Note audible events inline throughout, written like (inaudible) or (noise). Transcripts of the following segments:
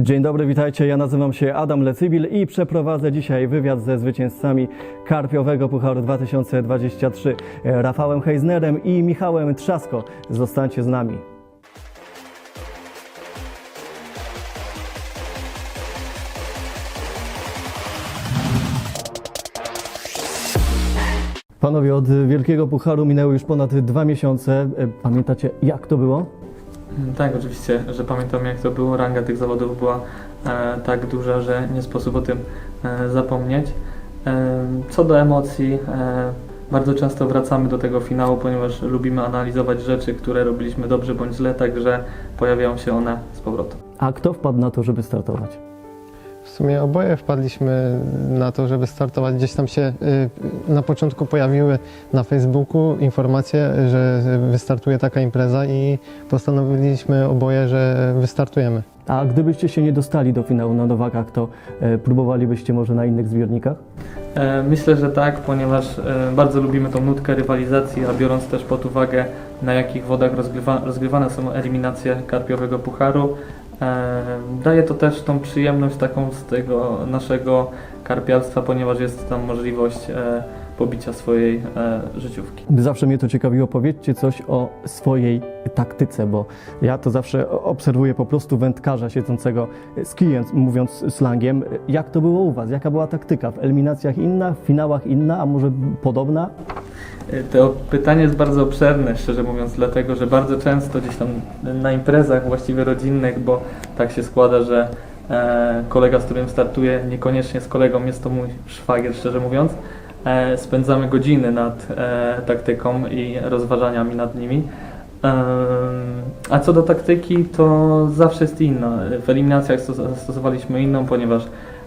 Dzień dobry, witajcie. Ja nazywam się Adam Lecybil i przeprowadzę dzisiaj wywiad ze zwycięzcami Karpiowego Pucharu 2023 Rafałem Heisnerem i Michałem Trzasko. Zostańcie z nami. Panowie, od Wielkiego Pucharu minęły już ponad dwa miesiące. Pamiętacie, jak to było? Tak, oczywiście, że pamiętam jak to było. Ranga tych zawodów była e, tak duża, że nie sposób o tym e, zapomnieć. E, co do emocji, e, bardzo często wracamy do tego finału, ponieważ lubimy analizować rzeczy, które robiliśmy dobrze bądź źle, także pojawiają się one z powrotem. A kto wpadł na to, żeby startować? W sumie oboje wpadliśmy na to, żeby startować. Gdzieś tam się y, na początku pojawiły na Facebooku informacje, że wystartuje taka impreza i postanowiliśmy oboje, że wystartujemy. A gdybyście się nie dostali do finału na Nowakach, to e, próbowalibyście może na innych zbiornikach? E, Myślę, że tak, ponieważ e, bardzo lubimy tą nutkę rywalizacji, a biorąc też pod uwagę na jakich wodach rozgrywa, rozgrywane są eliminacje Karpiowego Pucharu, daje to też tą przyjemność taką z tego naszego karpiarstwa, ponieważ jest tam możliwość e, pobicia swojej e, życiówki. Zawsze mnie to ciekawiło. Powiedzcie coś o swojej taktyce, bo ja to zawsze obserwuję po prostu wędkarza siedzącego z kijem, mówiąc slangiem. Jak to było u Was? Jaka była taktyka? W eliminacjach inna, w finałach inna, a może podobna? E, To pytanie jest bardzo obszerne, szczerze mówiąc, dlatego że bardzo często gdzieś tam na imprezach właściwie rodzinnych, bo tak się składa, że e, kolega, z którym startuję, niekoniecznie z kolegą, jest to mój szwagier, szczerze mówiąc, e, spędzamy godziny nad e, taktyką i rozważaniami nad nimi. Em, A co do taktyki, to zawsze jest inna. W eliminacjach stos- zastosowaliśmy inną, ponieważ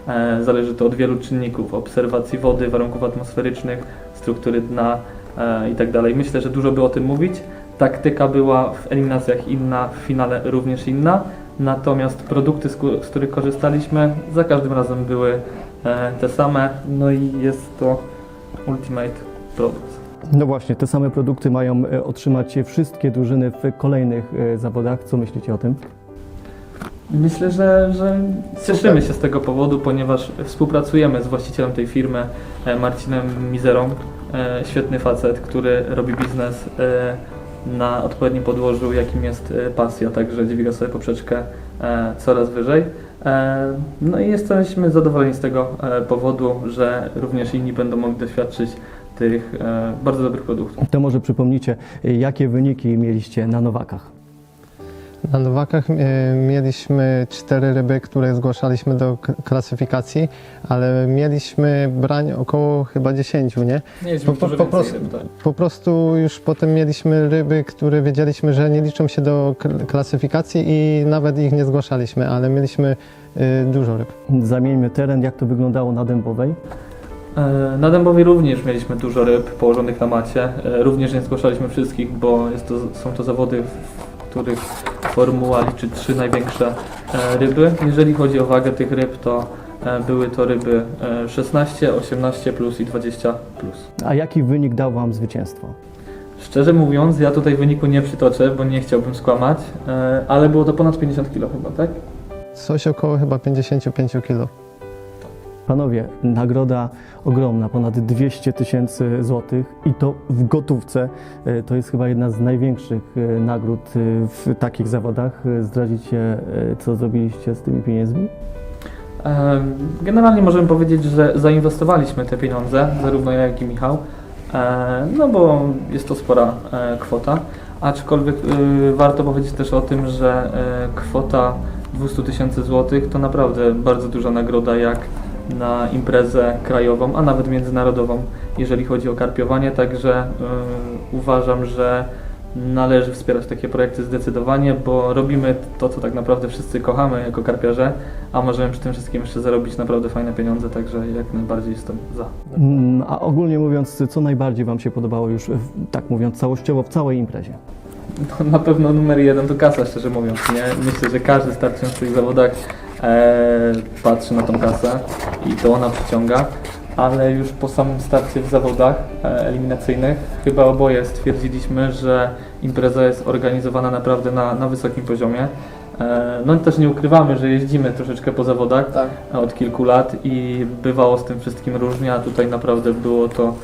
e, zależy to od wielu czynników, obserwacji wody, warunków atmosferycznych, struktury dna e, i tak. Myślę, że dużo by o tym mówić. Taktyka była w eliminacjach inna, w finale również inna. Natomiast produkty, z, których korzystaliśmy, za każdym razem były e, te same. No i jest to Ultimate Product. No właśnie, te same produkty mają e, otrzymać wszystkie drużyny w kolejnych e, zawodach. Co myślicie o tym? Myślę, że, że cieszymy się z tego powodu, ponieważ współpracujemy z właścicielem tej firmy, e, Marcinem Mizerą. Świetny facet, który robi biznes na odpowiednim podłożu, jakim jest pasja, także dźwiga sobie poprzeczkę coraz wyżej. E, No i jesteśmy zadowoleni z tego e, powodu, że również inni będą mogli doświadczyć tych e, bardzo dobrych produktów. To może przypomnijcie, jakie wyniki mieliście na Nowakach? Na Nowakach y, mieliśmy cztery ryby, które zgłaszaliśmy do k- klasyfikacji, ale mieliśmy brań około chyba 10, nie? Mieliśmy Po- po- po prostu- ryb, tak. Po prostu już potem mieliśmy ryby, które wiedzieliśmy, że nie liczą się do k- klasyfikacji i nawet ich nie zgłaszaliśmy, ale mieliśmy y, dużo ryb. Zamieńmy teren, jak to wyglądało na Dębowej. E, Na Dębowie również mieliśmy dużo ryb położonych na macie. E, Również nie zgłaszaliśmy wszystkich, bo jest to, są to zawody, których formuła liczy trzy największe e, ryby. Jeżeli chodzi o wagę tych ryb, to e, były to ryby e, 16, 18 plus i 20 plus. A jaki wynik dał Wam zwycięstwo? Szczerze mówiąc, ja tutaj wyniku nie przytoczę, bo nie chciałbym skłamać, e, ale było to ponad 50 kg chyba, tak? Coś około chyba 55 kg. Panowie, nagroda ogromna, ponad 200 tysięcy złotych i to w gotówce. E, To jest chyba jedna z największych e, nagród e, w takich zawodach. Zdradzicie, co zrobiliście z tymi pieniędzmi? Generalnie możemy powiedzieć, że zainwestowaliśmy te pieniądze, zarówno ja, jak i Michał, no bo jest to spora kwota, aczkolwiek warto powiedzieć też o tym, że kwota 200 tysięcy złotych to naprawdę bardzo duża nagroda jak na imprezę krajową, a nawet międzynarodową, jeżeli chodzi o karpiowanie, także e, uważam, że należy wspierać takie projekty zdecydowanie, bo robimy to, co tak naprawdę wszyscy kochamy jako karpiarze, a możemy przy tym wszystkim jeszcze zarobić naprawdę fajne pieniądze, także jak najbardziej jestem za. Mm, A ogólnie mówiąc, co najbardziej Wam się podobało już, tak mówiąc, całościowo w całej imprezie? No, na pewno numer jeden to kasa, szczerze mówiąc, nie? Myślę, że każdy startujący w tych zawodach e, patrzy na tą kasę i to ona przyciąga, ale już po samym starcie w zawodach e, eliminacyjnych chyba oboje stwierdziliśmy, że impreza jest organizowana naprawdę na, na wysokim poziomie. E, No i też nie ukrywamy, że jeździmy troszeczkę po zawodach Tak. od kilku lat i bywało z tym wszystkim różnie, a tutaj naprawdę było to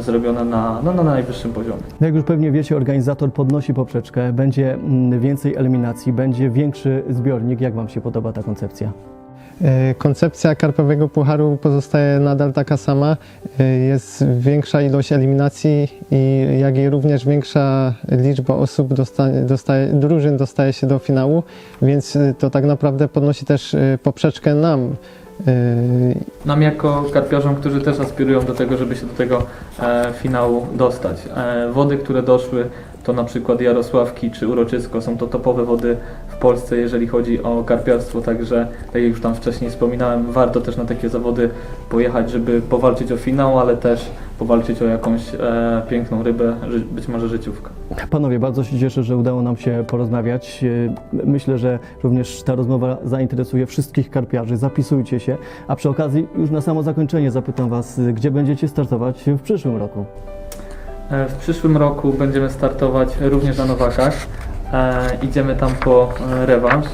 zrobione na, no, na najwyższym poziomie. No Jak już pewnie wiecie, organizator podnosi poprzeczkę, będzie mm, więcej eliminacji, będzie większy zbiornik. Jak Wam się podoba ta koncepcja? E, Koncepcja karpowego pucharu pozostaje nadal taka sama. E, Jest większa ilość eliminacji i jak i również większa liczba osób dostaje, dostaje, drużyn dostaje się do finału, więc e, to tak naprawdę podnosi też e, poprzeczkę nam. E, Nam jako karpiarzom, którzy też aspirują do tego, żeby się do tego e, finału dostać. E, wody, które doszły, to na przykład Jarosławki czy Uroczysko, są to topowe wody Polsce, jeżeli chodzi o karpiarstwo, także tak jak już tam wcześniej wspominałem, warto też na takie zawody pojechać, żeby powalczyć o finał, ale też powalczyć o jakąś e, piękną rybę, być może życiówkę. Panowie, bardzo się cieszę, że udało nam się porozmawiać. E, Myślę, że również ta rozmowa zainteresuje wszystkich karpiarzy. Zapisujcie się. A przy okazji, już na samo zakończenie zapytam Was, gdzie będziecie startować w przyszłym roku? E, W przyszłym roku będziemy startować również na Nowakach. E, idziemy tam po e, rewanż, e,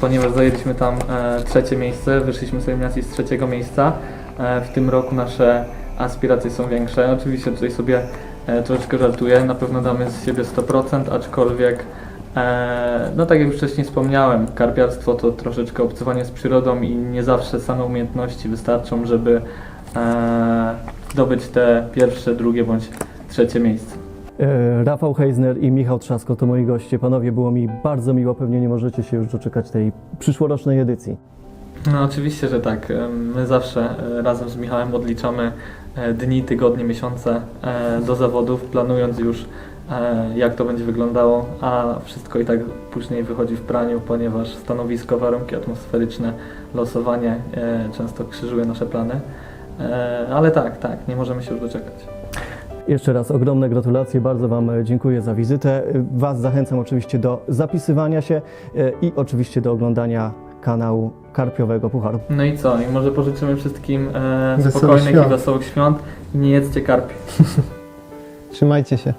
ponieważ zajęliśmy tam trzecie miejsce, wyszliśmy z eliminacji z trzeciego miejsca. W tym roku nasze aspiracje są większe. Oczywiście tutaj sobie troszeczkę żartuję, na pewno damy z siebie 100%, aczkolwiek no tak jak już wcześniej wspomniałem, karpiarstwo to troszeczkę obcowanie z przyrodą i nie zawsze same umiejętności wystarczą, żeby zdobyć te pierwsze, drugie bądź trzecie miejsce. E, Rafał Heisner i Michał Trzasko to moi goście. Panowie, było mi bardzo miło. Pewnie nie możecie się już doczekać tej przyszłorocznej edycji. No oczywiście, że tak. Em, My zawsze e, razem z Michałem odliczamy e, dni, tygodnie, miesiące e, do zawodów, planując już e, jak to będzie wyglądało, a wszystko i tak później wychodzi w praniu, ponieważ stanowisko, warunki atmosferyczne, losowanie e, często krzyżuje nasze plany. E, Ale tak, tak, nie możemy się już doczekać. Jeszcze raz ogromne gratulacje, bardzo Wam e, dziękuję za wizytę. E, Was zachęcam oczywiście do zapisywania się e, i oczywiście do oglądania kanału Karpiowego Pucharu. No i co? I może pożyczymy wszystkim e, spokojnych świąt. i wesołych świąt i nie jedzcie karpi. (laughs) trzymajcie się.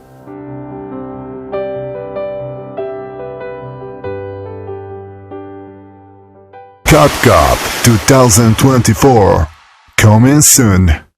Cut Cup 2024. Coming soon.